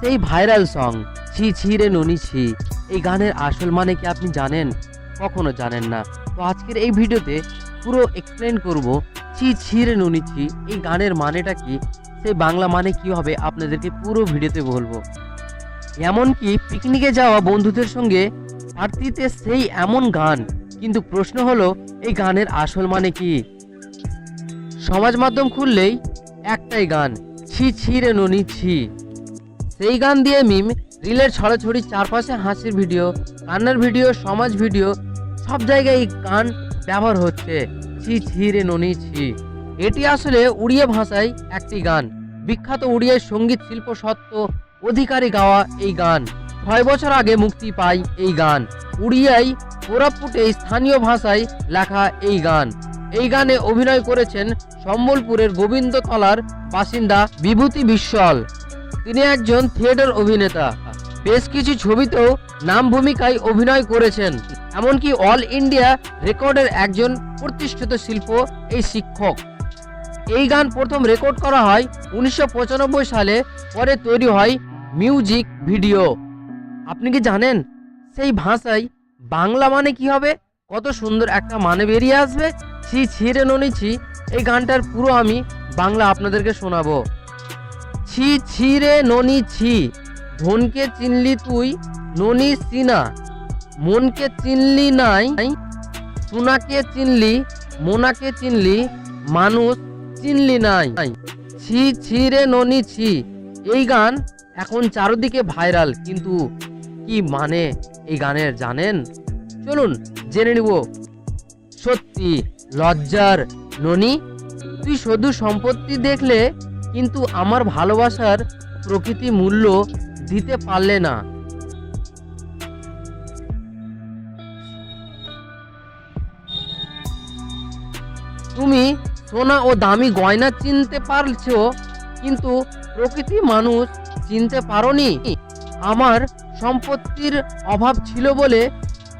সেই viral song ছি ছি রে ননি ছি। এই গানের আসল মানে কি আপনি জানেন? কখনো জানেন না। তো আজকের এই ভিডিওতে পুরো এক্সপ্লেন করব ছি ছি রে ননি ছি, এই গানের মানেটা কি? সেই বাংলা মানে কি হবে আপনাদেরকে পুরো ভিডিওতে বলব। এমনকি পিকনিকে যাওয়া বন্ধুদের সঙ্গে পার্টিতে সেই এমন গান। কিন্তু প্রশ্ন হলো, এই গানের আসল মানে কি? সমাজ মাধ্যম খুললেই একটাই গান, ছি ছি রে ননি ছি। সেই গান দিয়ে মিম রিলের ছড়াছড়ি চারপাশে হাসির ভিডিও, কান্নার ভিডিও, সমাজ ভিডিও, সব জায়গায় গান ব্যবহার হচ্ছে। ছি ছি রে ননি, ছি। এটি আসলে উড়িয়া ভাষায় একটি গান। বিখ্যাত উড়িয়ার সংগীত শিল্প সত্ত্ব অধিকারী গাওয়া এই গান। ছয় বছর আগে মুক্তি পায় এই গান। উড়িয়ায় কোরাপুটে স্থানীয় ভাষায় লেখা এই গান। এই গানে অভিনয় করেছেন সম্বলপুরের গোবিন্দতলার বাসিন্দা বিভূতি বিশ্বল। তিনি একজন থিয়েটার অভিনেতা। বেশ কিছু ছবিতেও নাম ভূমিকায় অভিনয় করেছেন। এমনকি অল ইন্ডিয়া রেকর্ডের একজন প্রতিষ্ঠিত শিল্প এই শিক্ষক। এই গান প্রথম রেকর্ড করা হয় উনিশশো পঁচানব্বই সালে, পরে তৈরি হয় মিউজিক ভিডিও। আপনি কি জানেন? সেই ভাষায় বাংলা মানে কি হবে? কত সুন্দর একটা মানে বেরিয়ে আসবে? ছি ছিঁড়ে ননিছি এই গানটার পুরো আমি বাংলা আপনাদেরকে শোনাবো। ছি ছি রে ননি ছি, ধনকে চিনলি তুই ননি সিনা, মনকে চিনলি নাই সোনাকে চিনলি, মোনাকে চিনলি মানুষ চিনলি নাই। ছি ছি রে ননি ছি, এই গান এখন চারদিকে ভাইরাল, কিন্তু কি মানে এই গানের জানেন? চলুন জেনে নিব। সত্যি লজ্জার ননি, তুই শুধু সম্পত্তি দেখলে কিন্তু আমার ভালোবাসার প্রকৃতি মূল্য দিতে পারলে না। তুমি সোনা ও দামি গয়না চিনতে পারছ, কিন্তু প্রকৃতি মানুষ চিনতে পারোনি। আমার সম্পত্তির অভাব ছিল বলে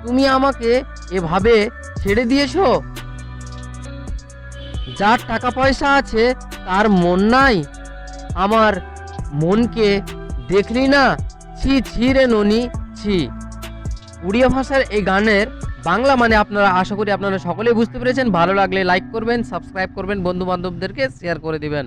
তুমি আমাকে এভাবে ছেড়ে দিয়েছ। যার টাকা পয়সা আছে, তার মন নাই। আমার মনকে দেখলি না? ছি ছি রে ননি, ছি। উড়িয়া ভাষার এই গানের বাংলা মানে আপনারা আশা করি আপনারা সকলেই বুঝতে পেরেছেন। ভালো লাগলে লাইক করবেন সাবস্ক্রাইব করবেন বন্ধু বান্ধবদেরকে শেয়ার করে দিবেন।